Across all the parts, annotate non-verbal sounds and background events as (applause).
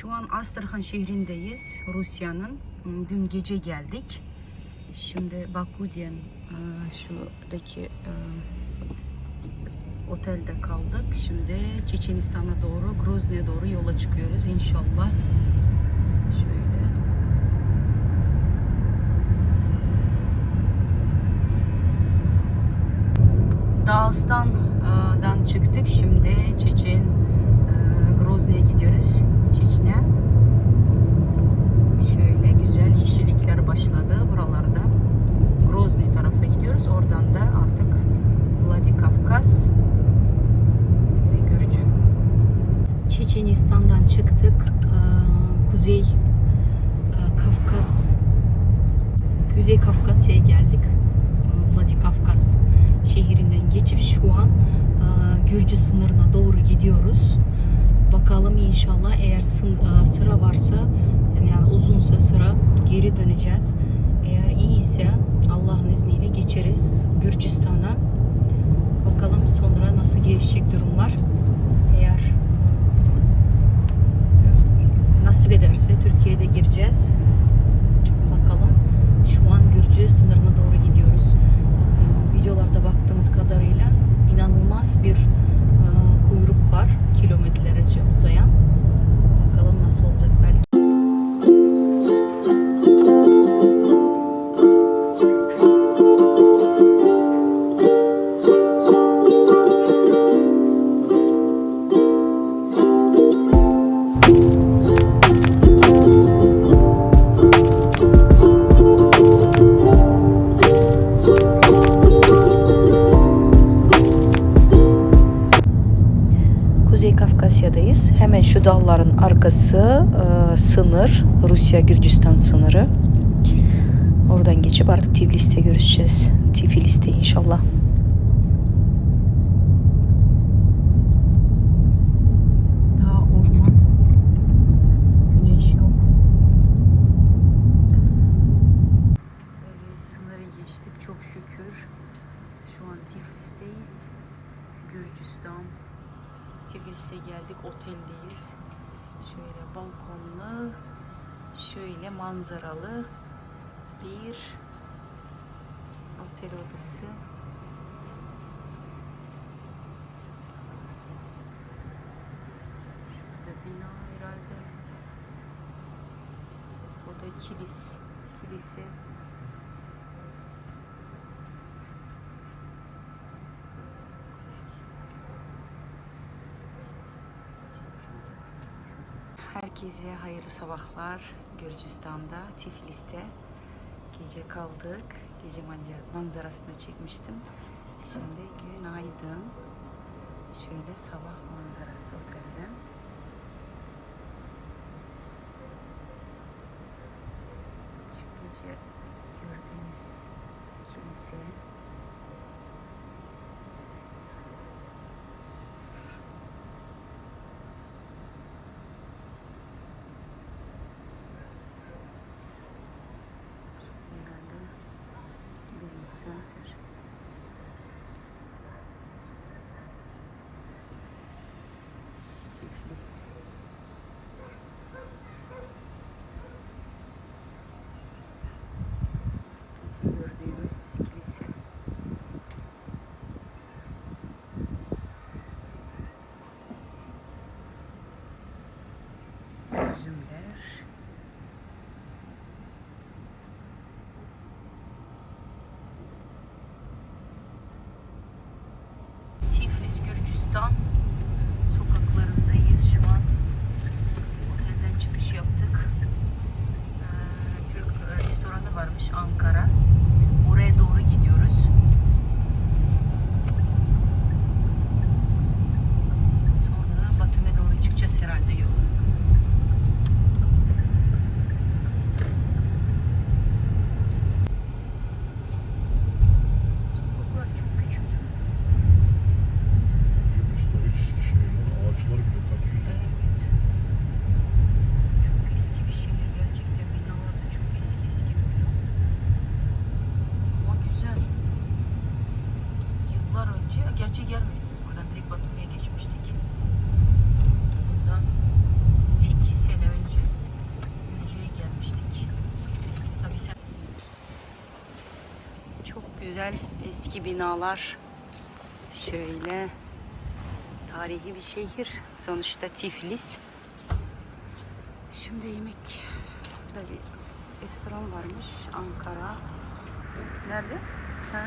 Şu an Astrahan şehrindeyiz. Rusya'nın. Hmm, Dün gece geldik. Şimdi Bakudyen e, şuradaki e, otelde kaldık. Şimdi Çeçenistan'a doğru, Grozny'e doğru yola çıkıyoruz inşallah. Şöyle. Dağıstan'dan çıktık. Şimdi Çeçen, e, Grozny'e gidiyoruz. Çeçen'e. Şöyle güzel yeşillikler başladı buralarda. Grozny tarafa gidiyoruz. Oradan da artık Vladikavkaz ve Gürcü. Çeçenistan'dan çıktık. Ee, Kuzey e, Kafkas Kuzey Kafkasya'ya geldik. Ee, Vladikavkaz şehrinden geçip şu an e, Gürcü sınırına doğru gidiyoruz. Bakalım inşallah eğer e, sıra varsa yani uzunsa sıra geri döneceğiz. Eğer iyiyse Allah'ın izniyle geçeriz Gürcistan'a. Bakalım sonra nasıl gelişecek durumlar. Eğer e, nasip ederse Türkiye'de gireceğiz. Bakalım. Şu an Gürcü sınırına doğru gidiyoruz. Ee, Videolarda baktığımız kadarıyla inanılmaz bir e, kuyruk var. Kilometrelerce uzayan. Dağların arkası e, sınır. Rusya-Gürcistan sınırı. Oradan geçip artık Tiflis'te görüşeceğiz. Tiflis'te inşallah. Daha orman. Güneş yok. Evet sınırı geçtik çok şükür. Şu an Tiflis'teyiz. Gürcistan. Tiflis'e geldik oteldeyiz. Şöyle balkonlu, şöyle manzaralı bir otel odası. Şurada bina herhalde. O da kilis. Kilise. Herkese hayırlı sabahlar. Gürcistan'da, Tiflis'te gece kaldık. Gece manzarasını çekmiştim. Şimdi günaydın. Şöyle sabah manzarası otelden. Şu gece gördüğünüz kilise. Herhalde Business Center. Tiflis. Gece gördüğümüz kilise. gerçi gelmedik buradan direkt Batum'a geçmiştik. Bundan 8 sene önce Gürcü'ye gelmiştik. Tabii sen... Çok güzel eski binalar. Şöyle tarihi bir şehir. Sonuçta Tiflis. Şimdi yemek. Burada restoran varmış. Ankara. Nerede? Ha,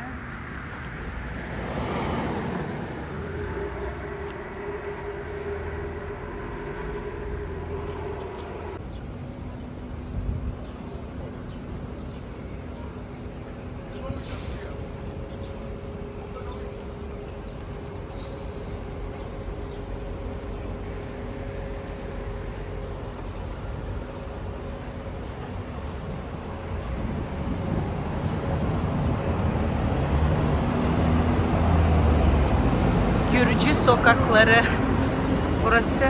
sokakları. Burası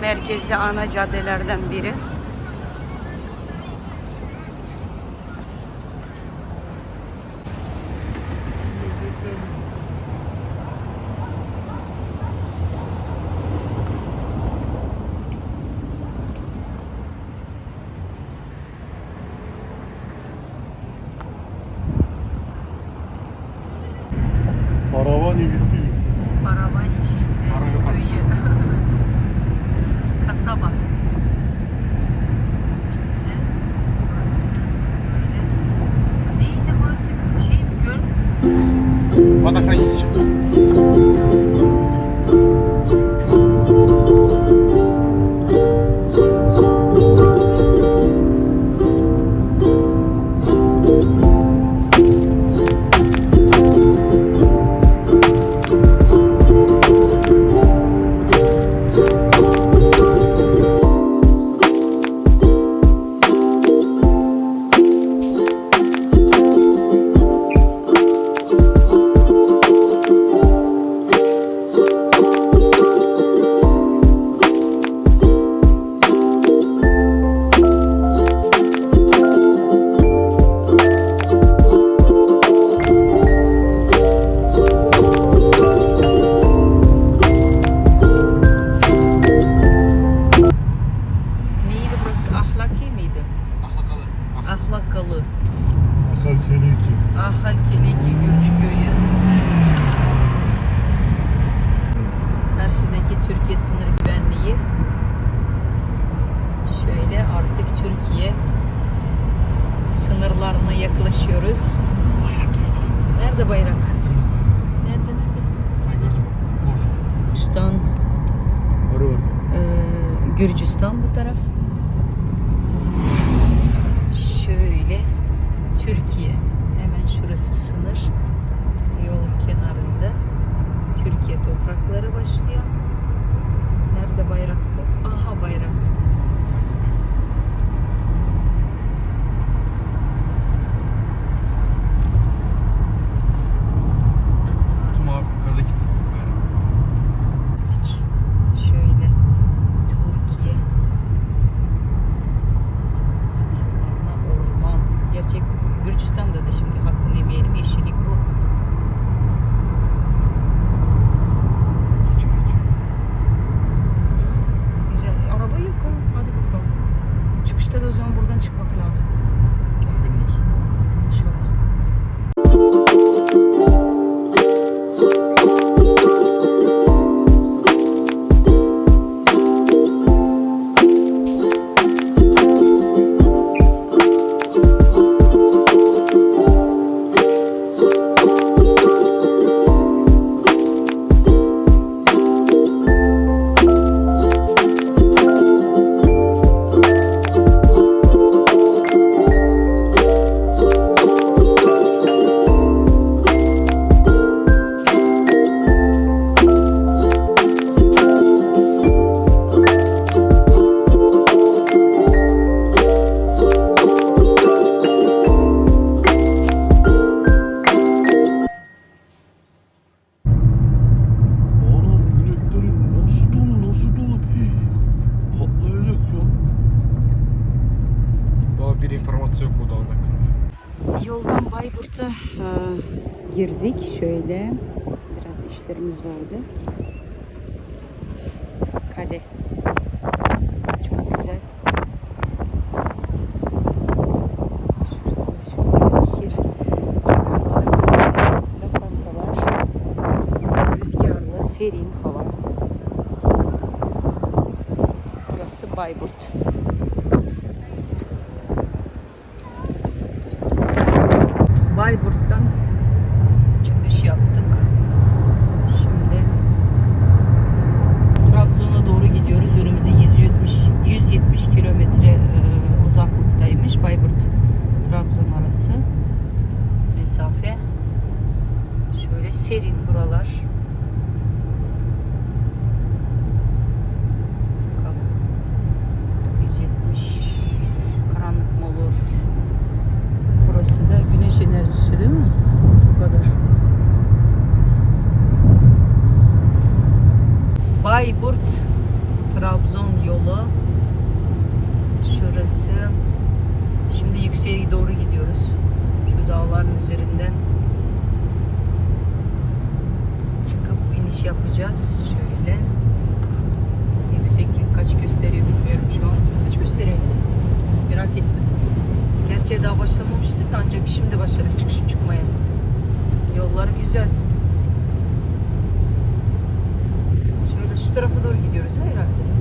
merkezi ana caddelerden biri. Gürcistan, eee, Gürcistan bu taraf. Şöyle Türkiye. Hemen şurası sınır. Yolun kenarında. Türkiye toprakları başlıyor. Nerede bayraktı? Aha bayrak. Gürcistan'da da şimdi hakkını yemeyelim. Yeşillik bir informasyon burada aldık. Yoldan Bayburt'a e, girdik. Şöyle biraz işlerimiz vardı. Kale. Çok güzel. serin hava. Burası Bayburt. yolu. Şurası. Şimdi yükseğe doğru gidiyoruz. Şu dağların üzerinden çıkıp iniş yapacağız. Şöyle. Yükseklik kaç gösteriyor bilmiyorum şu an. Kaç gösteriyoruz? Merak ettim. Gerçi daha başlamamıştır ancak şimdi başladık çıkışıp çıkmaya. Yolları güzel. Şöyle şu tarafa doğru gidiyoruz herhalde.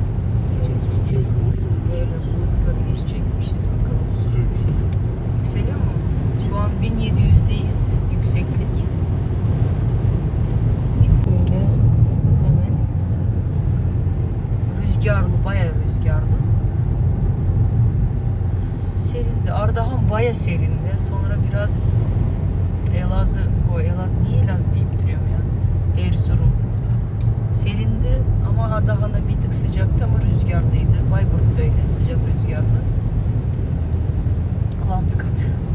Yolculukları iş çekmişiz bakalım. Sıcak yükseliyor. Yükseliyor mu? Şu an 1700'deyiz yükseklik. Böyle hemen rüzgarlı, bayağı rüzgarlı. Serindi. Ardahan bayağı serindi. Sonra biraz Elazığ, o Elazığ niye Elazığ deyip Bunlar daha bir tık sıcaktı ama rüzgarlıydı. Bayburt'ta öyle sıcak rüzgarlı. Kulağım tıkadı.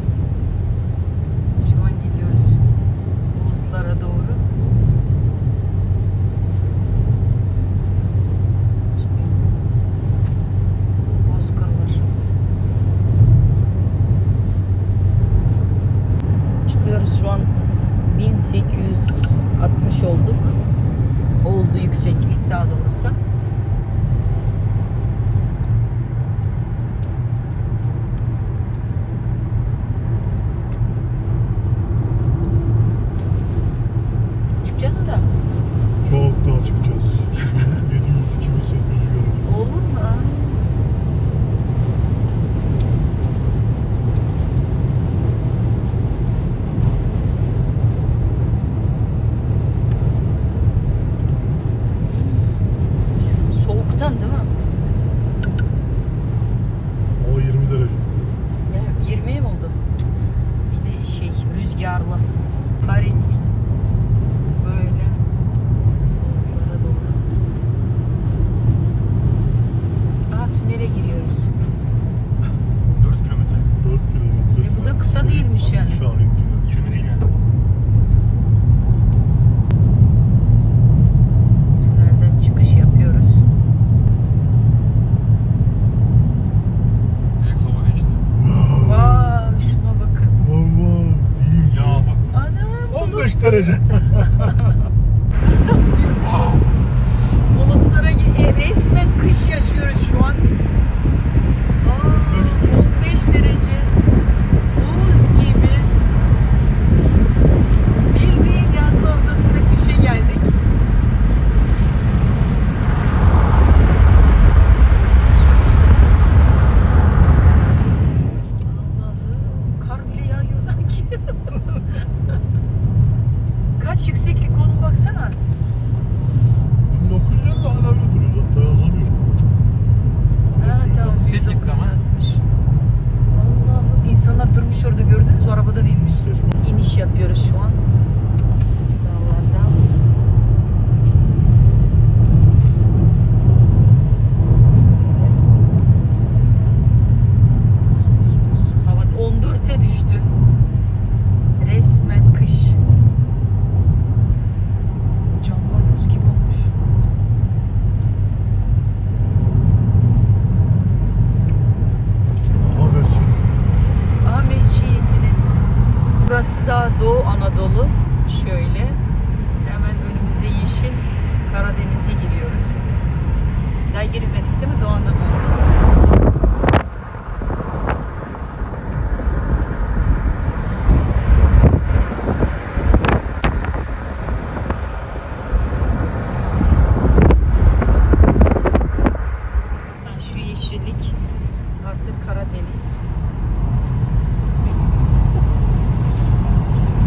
artık Karadeniz.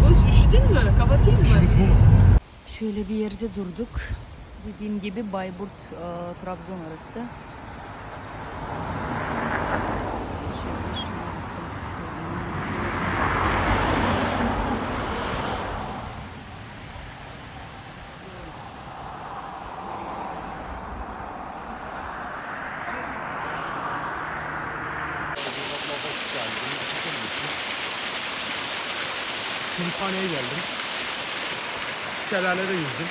Boş üşüdün mü? Kapatayım mı? Şöyle bir yerde durduk. Dediğim gibi Bayburt, e, Trabzon arası. Şelalede yüzdüm.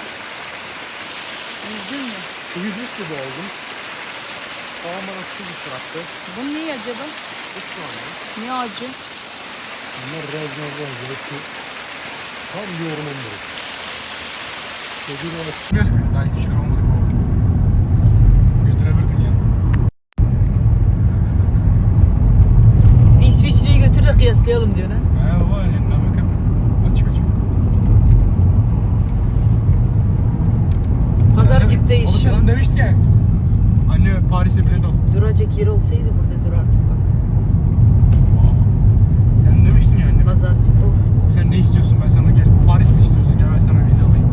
Yüzdün mü? Yüzmüş gibi oldum. Babam bana su bıraktı. Bu niye acaba? Hiç şu anda. Niye acı? Bunlar razmazlar hepsi. Tam orman burası. Çocuğun. Bilmiyoruz ki biz daha hiçbir şey Paris'e bilet al. Duracak yer olsaydı burada dur artık bak. Sen demiştin ya anne. Pazarcık of. Sen ne istiyorsun ben sana gel. Paris mi istiyorsun gel ben sana vize alayım.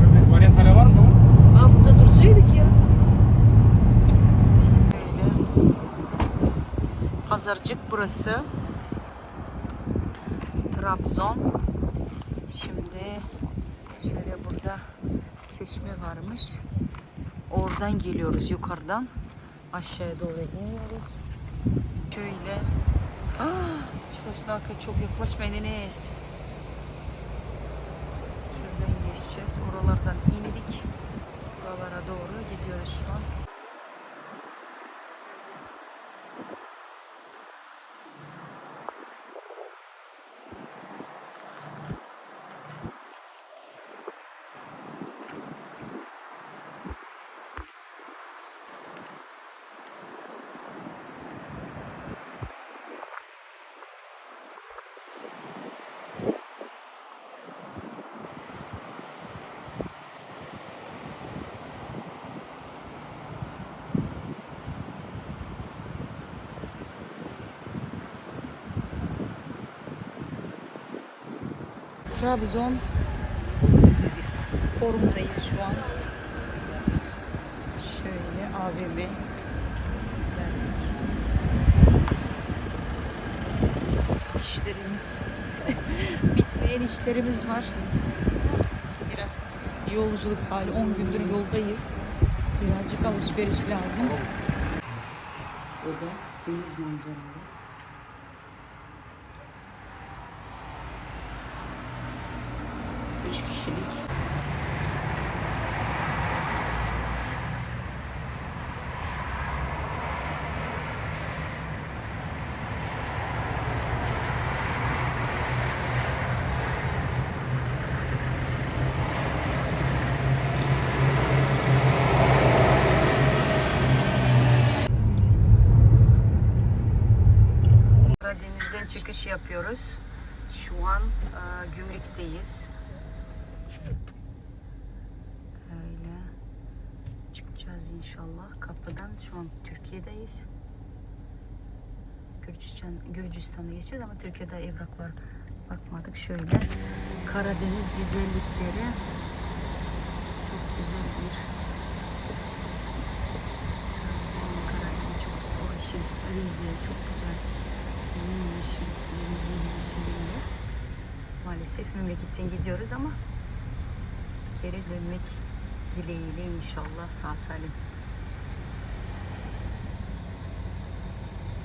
Böyle bir varyant hala var mı? Aa burada dursaydık ya. Pazarcık burası. Trabzon. Şimdi şöyle burada çeşme varmış. Oradan geliyoruz yukarıdan. Aşağıya doğru iniyoruz. Şöyle. Ah, şurasına çok yaklaşmayın Enes. Şuradan geçeceğiz. Oralardan indik. Buralara doğru gidiyoruz şu an. Trabzon forumdayız şu an. Şöyle AVM. İşlerimiz (laughs) bitmeyen işlerimiz var. Biraz yolculuk hali 10 gündür yoldayız. Birazcık alışveriş lazım. O da deniz manzaralı. Üç kişilik. Karadeniz'den çıkış yapıyoruz. Şu an e, gümrükteyiz. Öyle çıkacağız inşallah kapıdan. Şu an Türkiye'deyiz. Gürcistan, Gürcistan'a geçeceğiz ama Türkiye'de evraklar bakmadık. Şöyle Karadeniz güzellikleri çok güzel bir Karadeniz çok hoş, Rize çok güzel. Yemyeşil, deniz yemyeşiliyle. Maalesef memleketten gidiyoruz ama geri dönmek dileğiyle inşallah sağ salim.